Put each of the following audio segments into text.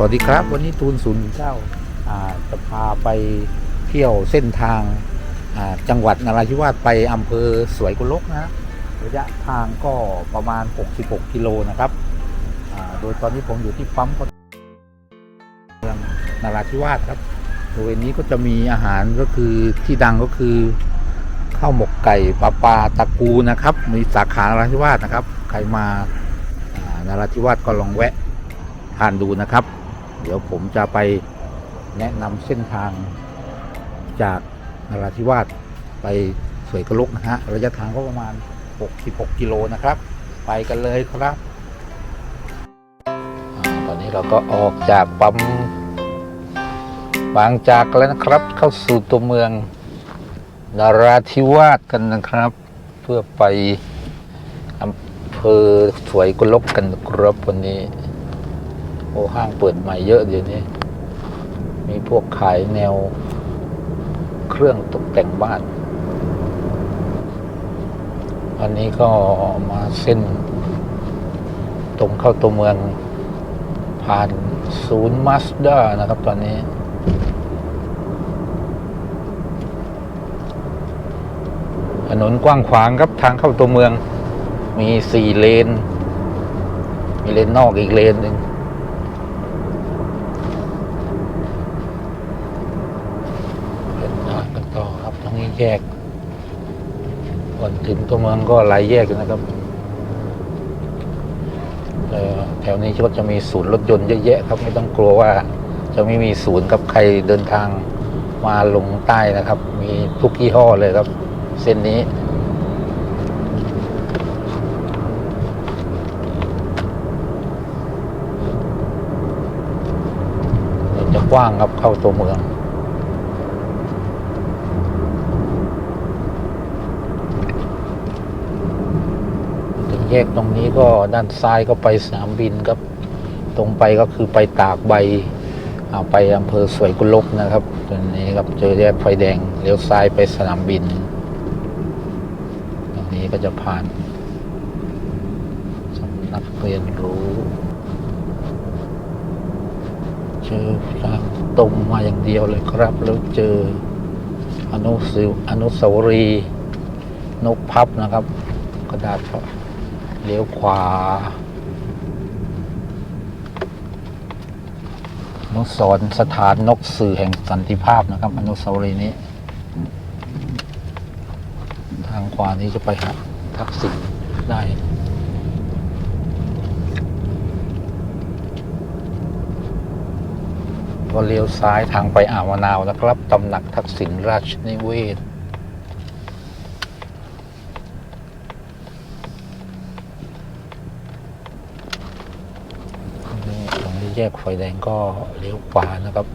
สวัสดีครับ วันนี้ตูนศูนย์เก้าจะพาไปเที่ยวเส้นทางาจังหวัดนราธิวาสไปอำเภอสวยกุลกนะฮะระยะทางก็ประมาณ 66 กิโลนะครับโดยตอนนี้ผมอยู่ที่ปั๊มเมืองนราธิวาสครับบริเวณนี้ก็จะมีอาหารก็คือที่ดังก็คือข้าวหมกไก่ปลาปลาตะกูนะครับ มีสาขานราธิวาสนะครับ ใครมาอ่านราธิวาสก็ลองแวะทานดูนะครับ เดี๋ยวผมจะไปแนะนำเส้นทางจากนราธิวาสไปสวยกระลุกนะฮะระยะทางก็ประมาณ 66 กิโลนะครับ ไปกันเลยครับอตอนนี้เราก็ออกจากปั๊มบางจากแล้วนะครับ เข้าสู่ตัวเมืองนราธิวาสกันนะครับ เพื่อไปอำเภอสวยกุลกกันครับวันนี้ อ้ห้างเปิดใหม่เยอะเดี๋ยวนี้ มีพวกขายแนว เครื่องตกแต่งบ้าน อันนี้ก็มาเส้น ตรงเข้าตัวเมือง ผ่านศูนย์มาสด้านะครับตอนนี้ถนนกว้างขวางครับทางเข้าตัวเมือง มีสี่เลน มีเลนนอกอีกเลนหนึ่ง เดินทางกันต่อครับตรงนี้ แยก ก่อนถึงตัวเมืองก็หลายแยกนะครับแถวนี้ก็จะมีศูนย์รถยนต์เยอะแยะครับ ไม่ต้องกลัวว่าจะไม่มีศูนย์กับใครเดินทางมาลงใต้นะครับ มีทุกยี่ห้อเลยครับ เส้นนี้จะกว้างครับเข้าตัวเมือง ถึง แยกตรงนี้ก็ด้านซ้ายก็ไปสนามบินครับ ตรงไปก็คือไปตากใบไปอำเภอสวยกุลกนะครับตรงนี้ครับเจอแยกไฟแดงเลี้ยวซ้ายไปสนามบิน ตรงนี้ก็จะผ่านสำนักเรียนรู้เจอทางตรงมาอย่างเดียวเลยครับ แล้วเจออนุสิวอนุสาวรีย์นกพับนะครับ กระดาษ เลี้ยวขวาอนุสรสถานนกสื่อแห่งสันติภาพนะครับ อนุสาวรีย์นี้ ทางขวานี้จะไปหาทักษิณได้ก็เลี้ยวซ้ายทางไปอ่าวนาวนะครับตำหนักทักษิณราชนิเวศ นี่ตรงนี้ แยกไฟแดงก็เลี้ยวขวานะครับ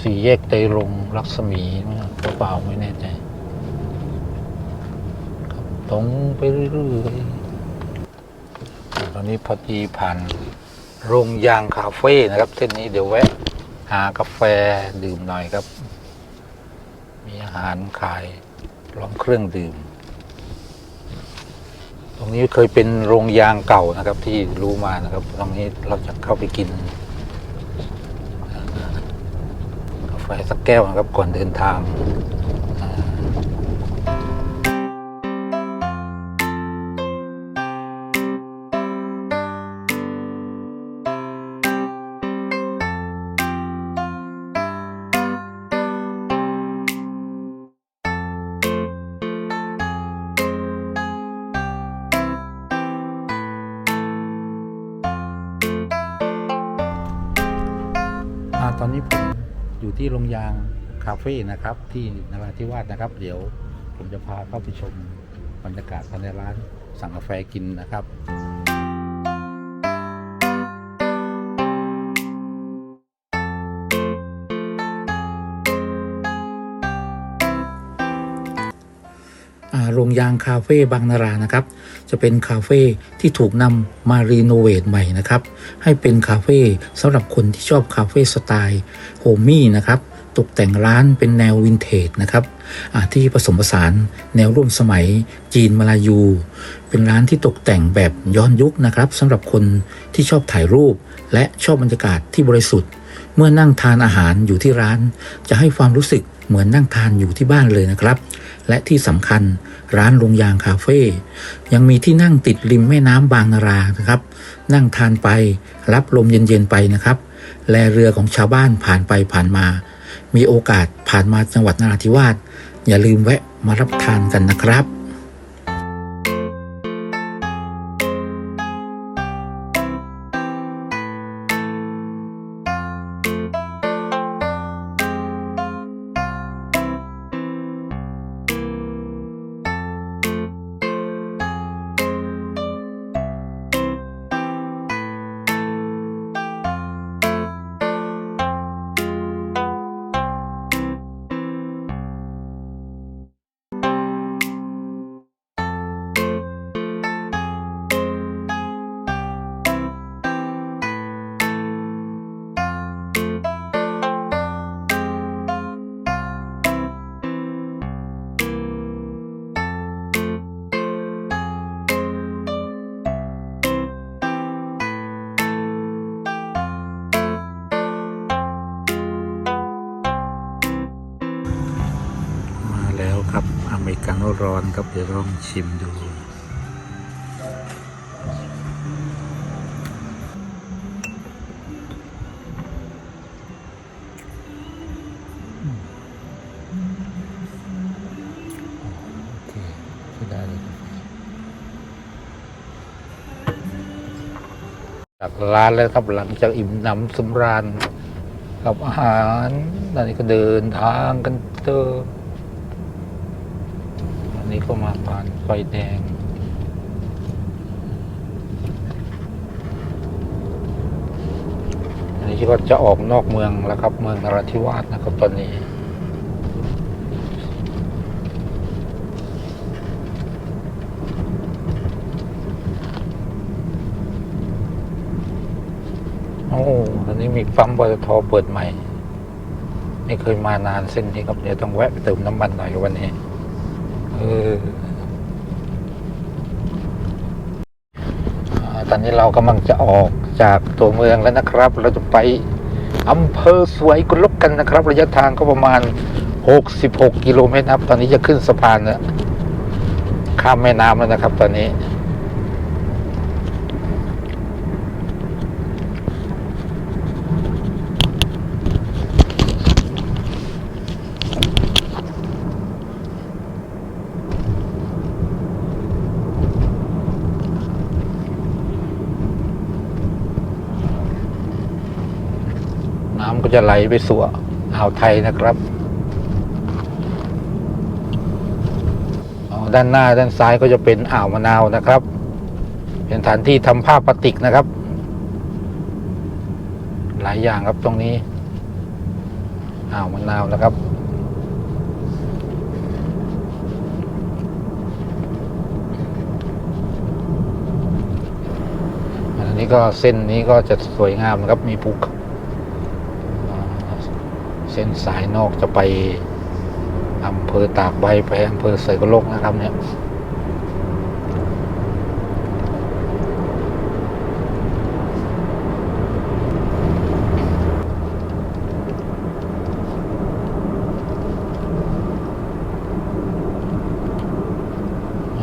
สี่แยกไตรรงลักษมีหรือเปล่าไม่แน่ใจตรงไปเรื่อยๆตอนนี้พอดีผ่านโรงยางคาเฟ่นะครับ เส้นนี้เดี๋ยวแวะ หากาแฟดื่มหน่อยครับ มีอาหารขาย พร้อมเครื่องดื่ม ตรงนี้เคยเป็นโรงยางเก่านะครับ ที่รู้มานะครับ ตรงนี้เราจะเข้าไปกินกาแฟสักแก้วนะครับก่อนเดินทาง ตอนนี้ผมอยู่ที่โรงยางคาเฟ่นะครับ ที่นราธิวาสนะครับ เดี๋ยวผมจะพาเข้าไปชมบรรยากาศภายในร้านสั่งกาแฟกินนะครับ โรงยางคาเฟ่บางนารานะครับ จะเป็นคาเฟ่ที่ถูกนำมารีโนเวทใหม่นะครับ ให้เป็นคาเฟ่สำหรับคนที่ชอบคาเฟ่สไตล์โฮมี่นะครับตกแต่งร้านเป็นแนววินเทจนะครับที่ผสมผสานแนวร่วมสมัยจีนมาลายู เป็นร้านที่ตกแต่งแบบย้อนยุคนะครับสำหรับคนที่ชอบถ่ายรูป และชอบบรรยากาศที่บริสุทธิ์ มื่อนั่งทานอาหารอยู่ที่ร้าน จะให้ความรู้สึกเหมือนนั่งทานอยู่ที่บ้านเลยนะครับ และที่สำคัญร้านลงยางคาเฟ่ยังมีที่นั่งติดริมแม่น้ำบางนารานะครับ นั่งทานไปรับลมเย็นๆไปนะครับ แลเรือของชาวบ้านผ่านไปผ่านมา มีโอกาสผ่านมาจังหวัดนราธิวาสอย่าลืมแวะมารับทานกันนะครับ โนร้อนครับเดี๋ยวลองชิมดูจากร้านแล้วครับหลังจากอิ่มหนำสำราญกับอาหารตอนนี้ก็เดินทางกันเตออั นนี้ก็มาผ่านไฟแดง อันนี้ก็จะออกนอกเมืองแล้วครับ เมืองนราธิวาสนะครับตอนนี้โอ้อันนี้มีปั๊มปตทเปิดใหม่ ไม่เคยมานานเส้นนี้ครับ เดี๋ยวต้องแวะไปเติมน้ำมันหน่อยวันนี้ ตอนนี้เรากำลังจะออกจากตัวเมืองแล้วนะครับ เราจะไปอำเภอสวยกุลกกันนะครับ ระยะทางก็ประมาณ 66 กิโลเมตรครับ ตอนนี้จะขึ้นสะพานเนี่ยข้ามแม่น้ำแล้วนะครับ ตอนนี้ น้ำก็ จะไหลไปสู่อ่าวไทยนะครับด้านหน้าด้านซ้ายก็จะเป็นอ่าวมะนาวนะครับ เป็นสถานที่ทำผ้าปาติกนะครับ หลายอย่างครับตรงนี้ อ่าวมะนาวนะครับอันนี้ก็เส้นนี้ก็จะสวยงามนะครับมีภูเขา เส้นสายนอกจะไปอำเภอตากใบไปอำเภอเสยกโลกนะครับเนี่ย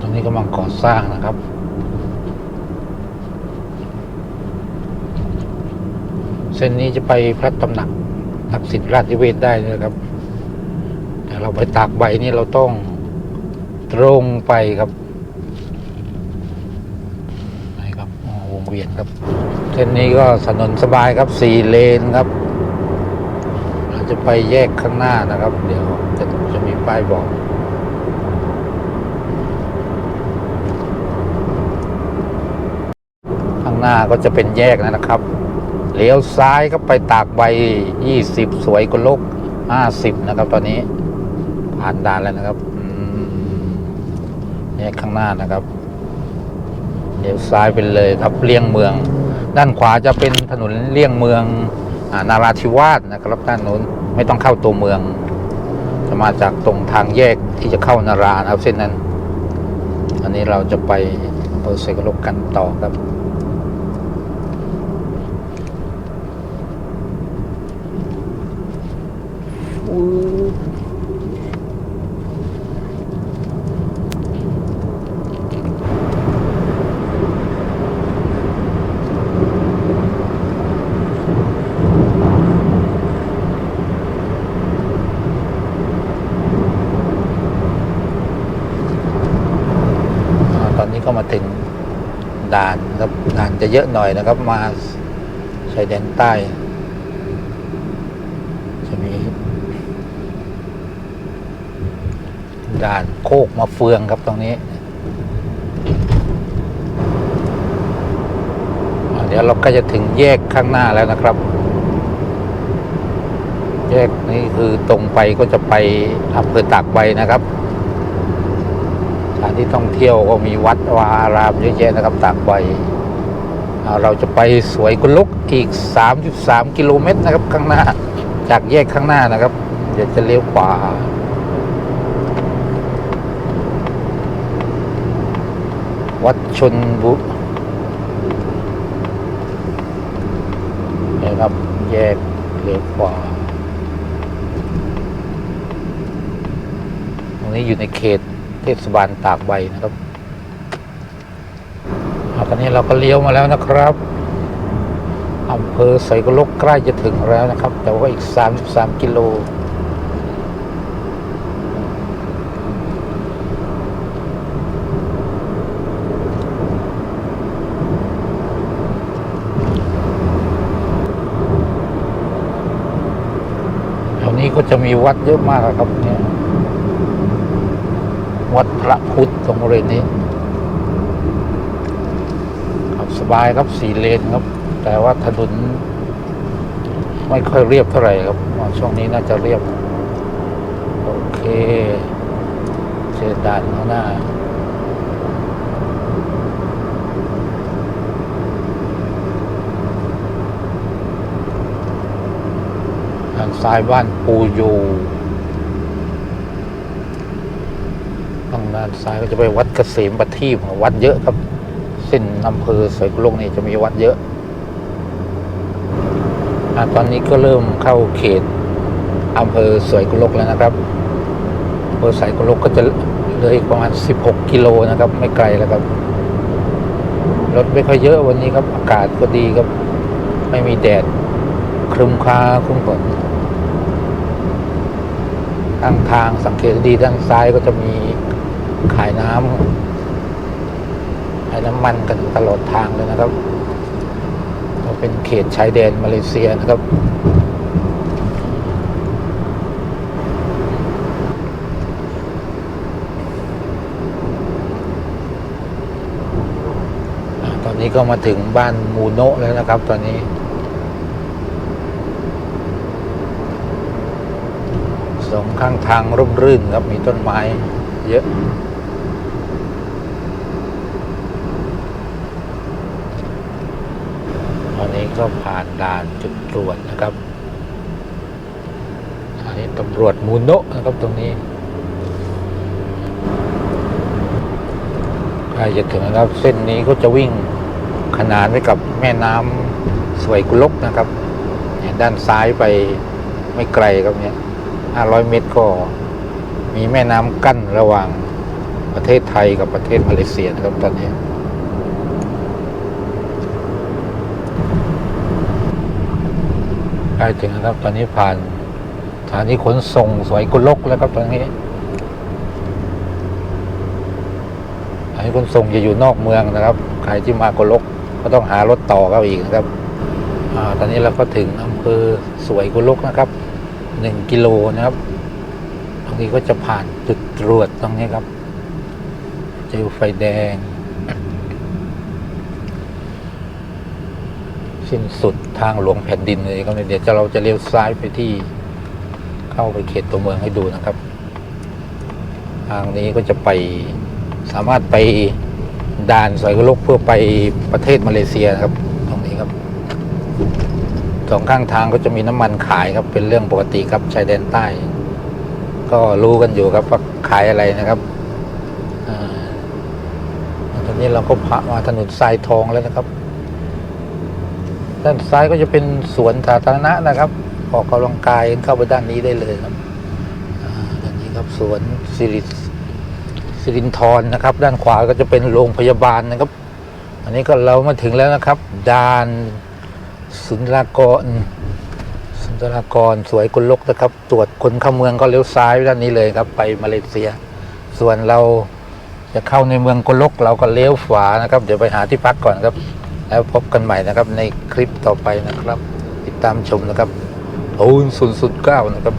ตรงนี้กำลังก่อสร้างนะครับ เส้นนี้จะไปพระตำหนัก ทักษิณราชเวศได้เลยครับแต่เราไปตากใบนี่เราต้องตรงไปครับไหนครับวงเวียนครับ เส้นนี้ก็ถนนสบายครับสี่เลนครับ เราจะไปแยกข้างหน้านะครับ เดี๋ยวจะจะมีป้ายบอกข้างหน้าก็จะเป็นแยกนะครับ ลี้ยวซ้ายก็ไปตากใบยี่สิบสวยกว่าโลกห้าสิบนะครับ ตอนนี้ ผ่านด่านแล้วนะครับอืมแยกข้างหน้านะครับ เลี้ยวซ้ายไปเลยครับเลี่ยงเมือง ด้านขวาจะเป็นถนนเลี่ยงเมืองอานาราธิวาสนะครับด้านนู้นไม่ต้องเข้าตัวเมือง จะมาจากตรงทางแยกที่จะเข้านารานะครับเส้นนั้น อันนี้เราจะไปอำเภอเสกลกกันต่อครับ อ่าตอนนี้ก็มาถึงด่านครับด่าน จะเยอะหน่อยนะครับ มาชายแดนใต้ จะมีด่านโคกมาเฟืองครับตรงนี้ เดี๋ยวเราก็จะถึงแยกข้างหน้าแล้วนะครับ แยกนี้คือตรงไปก็จะไปอำเภอตากใบนะครับสถานที่ท่องเที่ยวก็มีวัดวาอารามเยอะแยะนะครับตากใบ เราจะไปสวยกุลุกอีก 33 กิโลเมตรนะครับข้างหน้า จากแยกข้างหน้านะครับ เดี๋ยวจะเลี้ยวขวาวัดชนบุนี่ครับ แยกเลี้ยวขวาตรงนี้อยู่ในเขตเทศบาลตากใบนะครับ อาตอนนี้เราก็เลี้ยวมาแล้วนะครับอำเภอไสกลกใกล้จะถึงแล้วนะครับ แต่ว่าอีก 33 กิโลแถวนี้ก็จะมีวัดเยอะมากครับเนี่ย วัดพระพุทธตรงบริเวณนี้ สบายครับสี่เลนครับ แต่ว่าถนนไม่ค่อยเรียบเท่าไหร่ครับ ช่วงนี้น่าจะเรียบ โอเคเจอด่านข้างหน้าทางซ้ายบ้านปูอยู่ทางด้านซ้ายก็จะไปวัดเกษมประทีปวัดเยอะครับ ส้นอำเภอสวยกุลกนี่จะมีวัดเยอะอตอนนี้ก็เริ่มเข้าเขตอำเภอสวยกุลกแล้วนะครับอำเภอสวยกุลกก็จะเลืออีกประมาณ 16 กิโลนะครับ ไม่ไกลแล้วครับ รถไม่ค่อยเยอะวันนี้ครับ อากาศก็ดีครับ ไม่มีแดดครึมค้าครึมฝนทางทางสังเกตดีด้านซ้ายก็จะมีขายน้ำ ขายน้ำมันกันตลอดทางเลยนะครับก็เป็นเขตชายแดนมาเลเซียนะครับตอนนี้ก็มาถึงบ้านมูโนะแล้วนะครับ ตอนนี้สองข้างทางร่มรื่นครับมีต้นไม้เยอะ ตอนนี้ ก็ผ่านด่านจุดตรวจนะครับอันนี้ตำรวจมูโนะนะครับตรงนี้ใกล้จะถึงแล้วครับเส้นนี้ก็จะวิ่งขนานไปกับแม่น้ำสวยกุลกนะครับด้านซ้ายไปไม่ไกลครับเนี่ย500 เมตรก็มีแม่น้ำกั้นระหว่างประเทศไทยกับประเทศมาเลเซียนะครับตอนนี้ ใก ล้ถึงแล้วครับ ตอนนี้ผ่านสถานีขนส่งสวยกุลกแล้วครับตอนนี้สถานีขนส่งจะอยู่นอกเมืองนะครับ ใครที่มากุลกก็ต้องหารถต่อเข้าอีกนะครับอตอนนี้เราก็ถึงอำเภอสวยกุลกนะครับหนึ่งกิโลนะครับ ตรงนี้ก็จะผ่านจุดตรวจตรงนี้ครับ เจอไฟแดง สิ้นสุดทางหลวงแผ่นดินเลยครับเดี๋ยวเราจะเลี้ยวซ้ายไปที่เข้าไปเขตตัวเมืองให้ดูนะครับ ทางนี้ก็จะไปสามารถไปด่านสอยกลกเพื่อไปประเทศมาเลเซียนะครับตรงนี้ครับสองข้างทางก็จะมีน้ำมันขายครับเป็นเรื่องปกติครับชายแดนใต้ ก็รู้กันอยู่ครับว่าขายอะไรนะครับอ่าตอนนี้เราก็ผ่านมาถนนทรายทองแล้วนะครับ ด้านซ้ายก็จะเป็นสวนสาธารณะนะครับ ออกกำลังกายเข้าไปด้านนี้ได้เลยครับอ่าด้านนี้ครับสวนสิริสิรินทรนะครับ ด้านขวาก็จะเป็นโรงพยาบาลนะครับ อันนี้ก็เรามาถึงแล้วนะครับด่านสุนทรากรสุนทรากรสวยกุลกนะครับ ตรวจคนเข้าเมืองก็เลี้ยวซ้ายด้านนี้เลยครับ ไปมาเลเซีย ส่วนเราจะเข้าในเมืองกุลกเราก็เลี้ยวขวานะครับ เดี๋ยวไปหาที่พักก่อนครับ แล้วพบกันใหม่นะครับในคลิปต่อไปนะครับ ติดตามชมนะครับโอ้นศูนย์ศูนย์เก้านะครับ